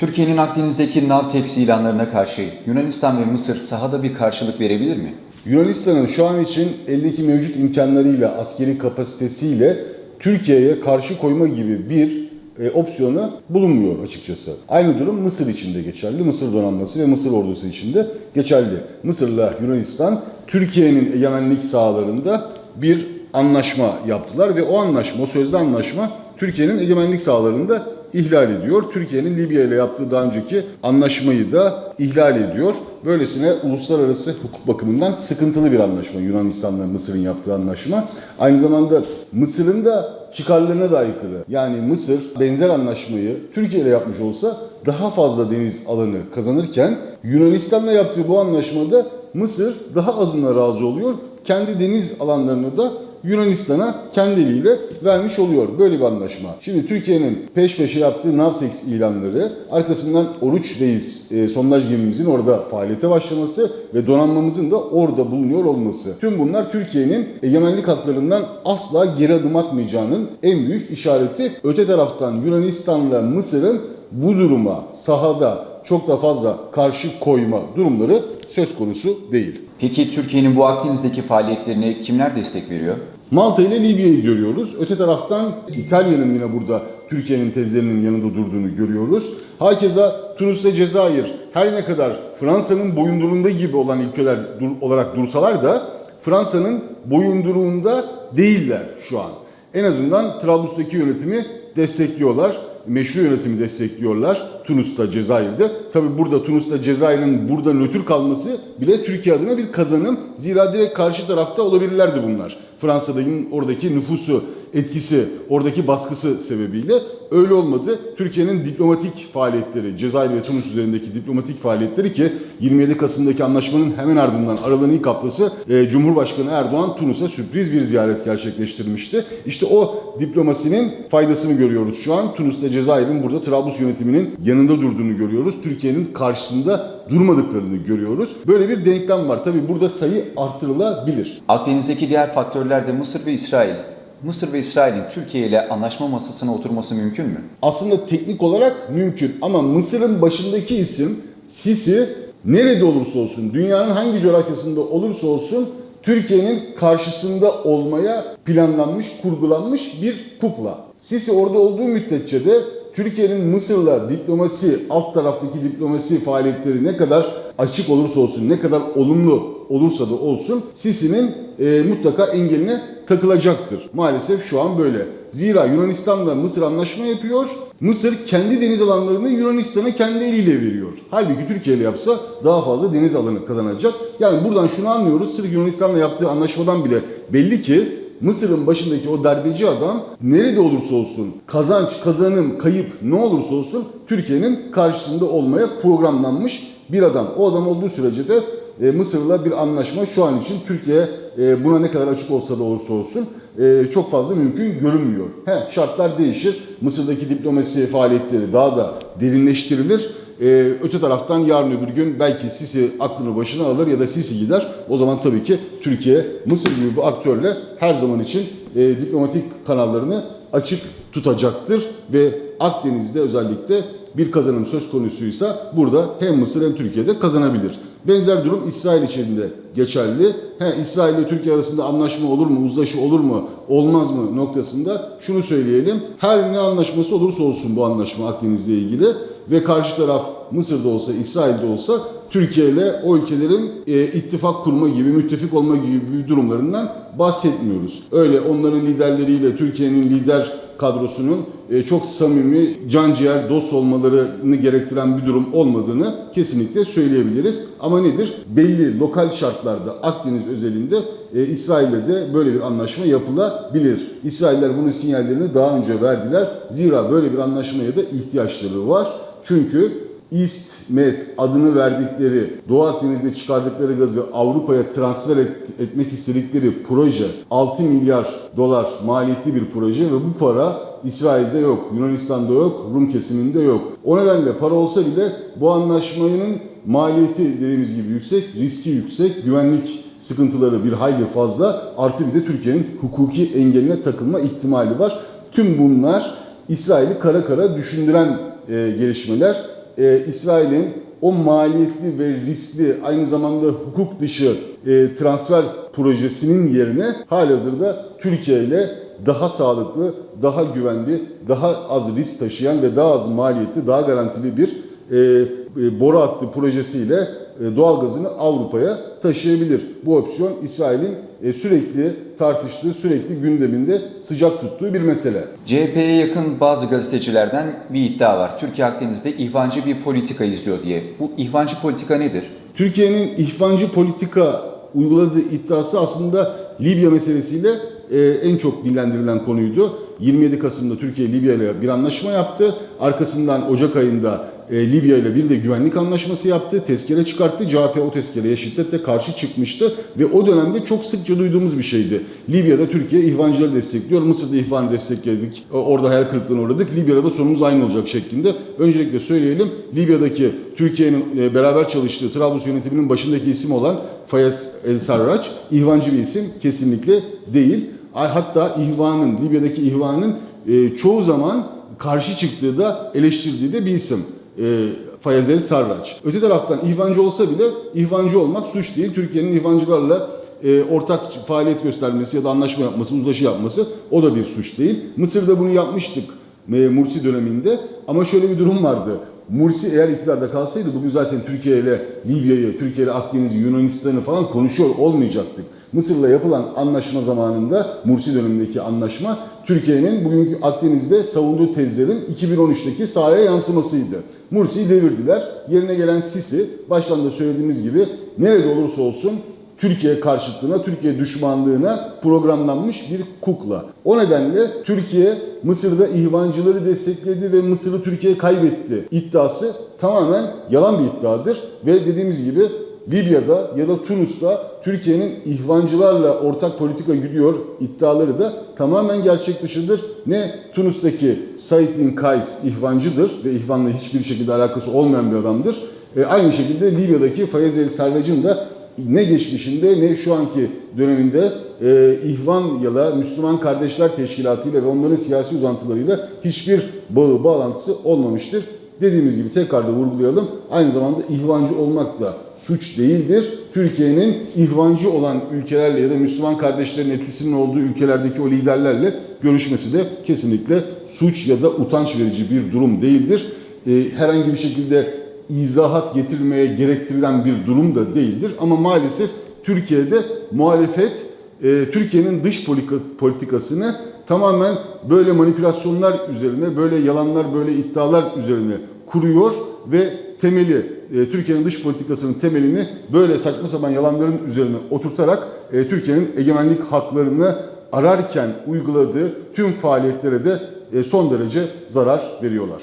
Türkiye'nin Akdeniz'deki Navtex ilanlarına karşı Yunanistan ve Mısır sahada bir karşılık verebilir mi? Yunanistan'ın şu an için eldeki mevcut imkanlarıyla, askeri kapasitesiyle Türkiye'ye karşı koyma gibi bir e, opsiyonu bulunmuyor açıkçası. Aynı durum Mısır için de geçerli. Mısır donanması ve Mısır ordusu için de geçerli. Mısır'la Yunanistan Türkiye'nin egemenlik sahalarında bir anlaşma yaptılar ve o anlaşma, o sözlü anlaşma Türkiye'nin egemenlik sahalarında ihlal ediyor. Türkiye'nin Libya ile yaptığı daha önceki anlaşmayı da ihlal ediyor. Böylesine uluslararası hukuk bakımından sıkıntılı bir anlaşma Yunanistan'la Mısır'ın yaptığı anlaşma. Aynı zamanda Mısır'ın da çıkarlarına da aykırı. Yani Mısır benzer anlaşmayı Türkiye ile yapmış olsa daha fazla deniz alanı kazanırken Yunanistan'la yaptığı bu anlaşmada Mısır daha azına razı oluyor. Kendi deniz alanlarını da Yunanistan'a kendi eliyle vermiş oluyor. Böyle bir anlaşma. Şimdi Türkiye'nin peş peşe yaptığı Navtex ilanları, arkasından Oruç Reis e, sondaj gemimizin orada faaliyete başlaması ve donanmamızın da orada bulunuyor olması. Tüm bunlar Türkiye'nin egemenlik haklarından asla geri adım atmayacağının en büyük işareti. Öte taraftan Yunanistan'la Mısır'ın bu duruma sahada çok da fazla karşı koyma durumları söz konusu değil. Peki Türkiye'nin bu Akdeniz'deki faaliyetlerine kimler destek veriyor? Malta ile Libya'yı görüyoruz. Öte taraftan İtalya'nın yine burada Türkiye'nin tezlerinin yanında durduğunu görüyoruz. Hakeza Tunus ve Cezayir her ne kadar Fransa'nın boyunduruğunda gibi olan ülkeler dur- olarak dursalar da Fransa'nın boyunduruğunda değiller şu an. En azından Trablus'taki yönetimi destekliyorlar. Meşru yönetimi destekliyorlar. Tunus'ta, Cezayir'de. Tabi burada Tunus'ta, Cezayir'in burada nötr kalması bile Türkiye adına bir kazanım. Zira direkt karşı tarafta olabilirlerdi bunlar. Fransa'nın oradaki nüfusu, etkisi, oradaki baskısı sebebiyle öyle olmadı. Türkiye'nin diplomatik faaliyetleri, Cezayir ve Tunus üzerindeki diplomatik faaliyetleri ki 27 Kasım'daki anlaşmanın hemen ardından aralığın ilk haftası e, Cumhurbaşkanı Erdoğan Tunus'a sürpriz bir ziyaret gerçekleştirmişti. İşte o diplomasinin faydasını görüyoruz şu an. Tunus'ta Cezayir'in burada Trablus yönetiminin yanında durduğunu görüyoruz. Türkiye'nin karşısında durmadıklarını görüyoruz. Böyle bir denklem var. Tabii burada sayı arttırılabilir. Akdeniz'deki diğer faktörler de Mısır ve İsrail. Mısır ve İsrail'in Türkiye ile anlaşma masasına oturması mümkün mü? Aslında teknik olarak mümkün ama Mısır'ın başındaki isim Sisi nerede olursa olsun, dünyanın hangi coğrafyasında olursa olsun Türkiye'nin karşısında olmaya planlanmış, kurgulanmış bir kukla. Sisi orada olduğu müddetçe de Türkiye'nin Mısır'la diplomasi, alt taraftaki diplomasi faaliyetleri ne kadar açık olursa olsun, ne kadar olumlu olursa da olsun Sisi'nin e, mutlaka engeline takılacaktır. Maalesef şu an böyle. Zira Yunanistan'la Mısır anlaşma yapıyor. Mısır kendi deniz alanlarını Yunanistan'a kendi eliyle veriyor. Halbuki Türkiye ile yapsa daha fazla deniz alanı kazanacak. Yani buradan şunu anlıyoruz. Sırf Yunanistan'la yaptığı anlaşmadan bile belli ki Mısır'ın başındaki o darbeci adam nerede olursa olsun kazanç, kazanım, kayıp ne olursa olsun Türkiye'nin karşısında olmaya programlanmış bir adam. O adam olduğu sürece de e, Mısır'la bir anlaşma şu an için Türkiye e, buna ne kadar açık olsa da olursa olsun e, çok fazla mümkün görünmüyor. He, şartlar değişir. Mısır'daki diplomasi faaliyetleri daha da derinleştirilir. E, öte taraftan yarın öbür gün belki Sisi aklını başına alır ya da Sisi gider. O zaman tabii ki Türkiye Mısır gibi bir aktörle her zaman için diplomatik kanallarını açık tutacaktır ve Akdeniz'de özellikle bir kazanım söz konusuysa burada hem Mısır hem Türkiye'de kazanabilir. Benzer durum İsrail için de geçerli. He, İsrail ile Türkiye arasında anlaşma olur mu, uzlaşı olur mu, olmaz mı noktasında şunu söyleyelim. Her ne anlaşması olursa olsun bu anlaşma Akdeniz'le ilgili ve karşı taraf Mısır'da olsa, İsrail'de olsa Türkiye ile o ülkelerin e, ittifak kurma gibi, müttefik olma gibi durumlarından bahsetmiyoruz. Öyle onların liderleriyle Türkiye'nin lider kadrosunun e, çok samimi, can ciğer, dost olmalarını gerektiren bir durum olmadığını kesinlikle söyleyebiliriz. Ama nedir? Belli lokal şartlarda Akdeniz özelinde e, İsrail'le de böyle bir anlaşma yapılabilir. İsrailler bunun sinyallerini daha önce verdiler. Zira böyle bir anlaşmaya da ihtiyaçları var. Çünkü East Med adını verdikleri Doğu Akdeniz'de çıkardıkları gazı Avrupa'ya transfer et- etmek istedikleri proje 6 milyar dolar maliyetli bir proje ve bu para İsrail'de yok, Yunanistan'da yok, Rum kesiminde yok. O nedenle para olsa bile bu anlaşmanın maliyeti dediğimiz gibi yüksek, riski yüksek, güvenlik sıkıntıları bir hayli fazla artı bir de Türkiye'nin hukuki engeline takılma ihtimali var. Tüm bunlar İsrail'i kara kara düşündüren e, gelişmeler. E, İsrail'in o maliyetli ve riskli aynı zamanda hukuk dışı e, transfer projesinin yerine halihazırda Türkiye ile daha sağlıklı, daha güvenli, daha az risk taşıyan ve daha az maliyetli, daha garantili bir e, e, boru hattı projesiyle doğalgazını Avrupa'ya taşıyabilir. Bu opsiyon İsrail'in e, sürekli tartıştığı, sürekli gündeminde sıcak tuttuğu bir mesele. CHP'ye yakın bazı gazetecilerden bir iddia var. Türkiye Akdeniz'de ihvancı bir politika izliyor diye. Bu ihvancı politika nedir? Türkiye'nin ihvancı politika uyguladığı iddiası aslında Libya meselesiyle e, en çok dillendirilen konuydu. 27 Kasım'da Türkiye Libya ile bir anlaşma yaptı. Arkasından Ocak ayında e, Libya ile bir de güvenlik anlaşması yaptı. Tezkere çıkarttı. CHP o tezkereye şiddetle karşı çıkmıştı ve o dönemde çok sıkça duyduğumuz bir şeydi. Libya'da Türkiye ihvancıları destekliyor. Mısır'da ihvanı destekledik. O- Orada hayal kırıklığına uğradık. Libya'da da sonumuz aynı olacak şeklinde. Öncelikle söyleyelim. Libya'daki Türkiye'nin e, beraber çalıştığı Trablus yönetiminin başındaki isim olan Fayez El Sarraç ihvancı bir isim kesinlikle değil. Hatta ihvanın, Libya'daki ihvanın e, çoğu zaman karşı çıktığı da eleştirdiği de bir isim. E, Fayez El Sarraç. Öte taraftan ihvancı olsa bile ihvancı olmak suç değil. Türkiye'nin ihvancılarla e, ortak faaliyet göstermesi ya da anlaşma yapması, uzlaşı yapması o da bir suç değil. Mısır'da bunu yapmıştık e, Mursi döneminde ama şöyle bir durum vardı. Mursi eğer iktidarda kalsaydı bugün zaten Türkiye ile Libya'yı, Türkiye ile Akdeniz'i, Yunanistan'ı falan konuşuyor olmayacaktık. Mısır'la yapılan anlaşma zamanında Mursi dönemindeki anlaşma Türkiye'nin bugünkü Akdeniz'de savunduğu tezlerin 2013'teki sahaya yansımasıydı. Mursi'yi devirdiler. Yerine gelen Sisi baştan söylediğimiz gibi nerede olursa olsun Türkiye karşıtlığına, Türkiye düşmanlığına programlanmış bir kukla. O nedenle Türkiye Mısır'da ihvancıları destekledi ve Mısır'ı Türkiye kaybetti iddiası tamamen yalan bir iddiadır. Ve dediğimiz gibi Libya'da ya da Tunus'ta Türkiye'nin ihvancılarla ortak politika gidiyor iddiaları da tamamen gerçek dışıdır. Ne Tunus'taki Said bin Kays ihvancıdır ve ihvanla hiçbir şekilde alakası olmayan bir adamdır. E, aynı şekilde Libya'daki Fayez El Sarrac'ın da ne geçmişinde ne şu anki döneminde e, İhvan ya da Müslüman Kardeşler Teşkilatı ile ve onların siyasi uzantılarıyla hiçbir bağı bağlantısı olmamıştır. Dediğimiz gibi tekrar da vurgulayalım. Aynı zamanda ihvancı olmak da suç değildir. Türkiye'nin ihvancı olan ülkelerle ya da Müslüman kardeşlerin etkisinin olduğu ülkelerdeki o liderlerle görüşmesi de kesinlikle suç ya da utanç verici bir durum değildir. E, herhangi bir şekilde izahat getirmeye gerektirilen bir durum da değildir. Ama maalesef Türkiye'de muhalefet e, Türkiye'nin dış politika- politikasını tamamen böyle manipülasyonlar üzerine, böyle yalanlar, böyle iddialar üzerine kuruyor ve temeli e, Türkiye'nin dış politikasının temelini böyle saçma sapan yalanların üzerine oturtarak e, Türkiye'nin egemenlik haklarını ararken uyguladığı tüm faaliyetlere de e, son derece zarar veriyorlar.